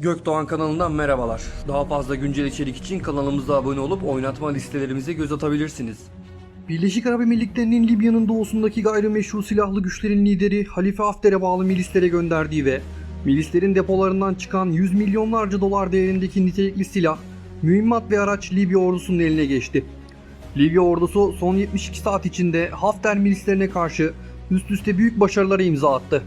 Gökdoğan kanalından merhabalar. Daha fazla güncel içerik için kanalımıza abone olup oynatma listelerimize göz atabilirsiniz. Birleşik Arap Emirlikleri'nin Libya'nın doğusundaki gayrimeşru silahlı güçlerin lideri Halife Hafter'e bağlı milislere gönderdiği ve milislerin depolarından çıkan yüz milyonlarca dolar değerindeki nitelikli silah, mühimmat ve araç Libya ordusunun eline geçti. Libya ordusu son 72 saat içinde Hafter milislerine karşı üst üste büyük başarılara imza attı.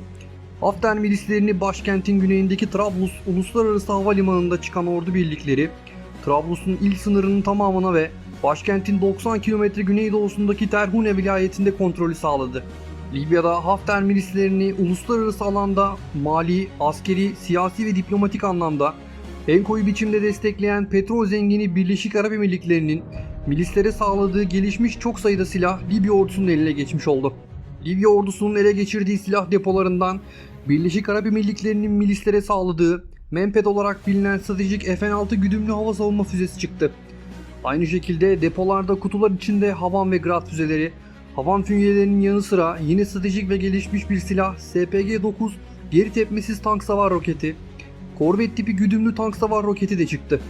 Hafter milislerini başkentin güneyindeki Trablus Uluslararası Havalimanı'nda çıkan ordu birlikleri, Trablus'un il sınırının tamamına ve başkentin 90 kilometre güneydoğusundaki Terhune vilayetinde kontrolü sağladı. Libya'da Hafter milislerini uluslararası alanda mali, askeri, siyasi ve diplomatik anlamda en koyu biçimde destekleyen petrol zengini Birleşik Arap Emirlikleri'nin milislere sağladığı gelişmiş çok sayıda silah Libya ordusunun eline geçmiş oldu. Libya ordusunun ele geçirdiği silah depolarından Birleşik Arap Emirlikleri'nin milislere sağladığı Memped olarak bilinen stratejik FN-6 güdümlü hava savunma füzesi çıktı. Aynı şekilde depolarda kutular içinde Havan ve Grad füzeleri, Havan fünyelerinin yanı sıra yine stratejik ve gelişmiş bir silah SPG-9 geri tepmesiz tank savar roketi, Korvet tipi güdümlü tank savar roketi de çıktı.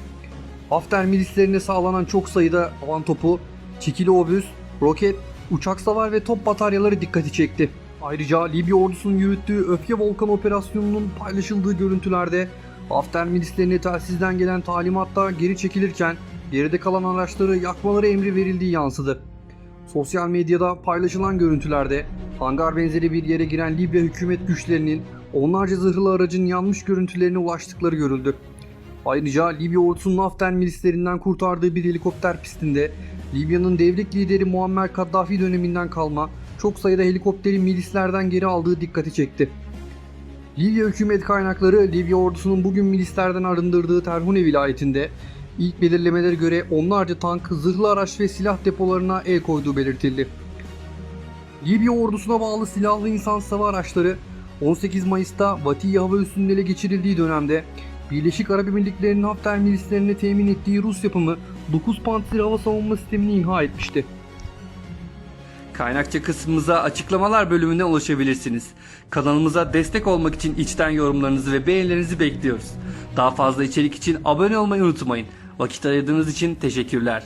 Hafter milislerine sağlanan çok sayıda havan topu, çikili obüs, roket, uçak savar ve top bataryaları dikkati çekti. Ayrıca Libya ordusunun yürüttüğü Öfke Volkan operasyonunun paylaşıldığı görüntülerde Hafter milislerine telsizden gelen talimatta geri çekilirken geride kalan araçları yakmaları emri verildiği yansıdı. Sosyal medyada paylaşılan görüntülerde hangar benzeri bir yere giren Libya hükümet güçlerinin onlarca zırhlı aracın yanmış görüntülerine ulaştıkları görüldü. Ayrıca Libya ordusunun Hafter milislerinden kurtardığı bir helikopter pistinde Libya'nın devrik lideri Muammer Kaddafi döneminden kalma çok sayıda helikopteri milislerden geri aldığı dikkati çekti. Libya hükümet kaynakları Libya ordusunun bugün milislerden arındırdığı Terhune vilayetinde ilk belirlemelere göre onlarca tank, zırhlı araç ve silah depolarına el koyduğu belirtildi. Libya ordusuna bağlı silahlı insan hava araçları 18 Mayıs'ta Vatiye hava üssünün ele geçirildiği dönemde Birleşik Arap Emirlikleri'nin Hafter milislerine temin ettiği Rus yapımı 9 Pantsir hava savunma sistemini imha etmişti. Kaynakça kısmımıza açıklamalar bölümüne ulaşabilirsiniz. Kanalımıza destek olmak için içten yorumlarınızı ve beğenilerinizi bekliyoruz. Daha fazla içerik için abone olmayı unutmayın. Vakit ayırdığınız için teşekkürler.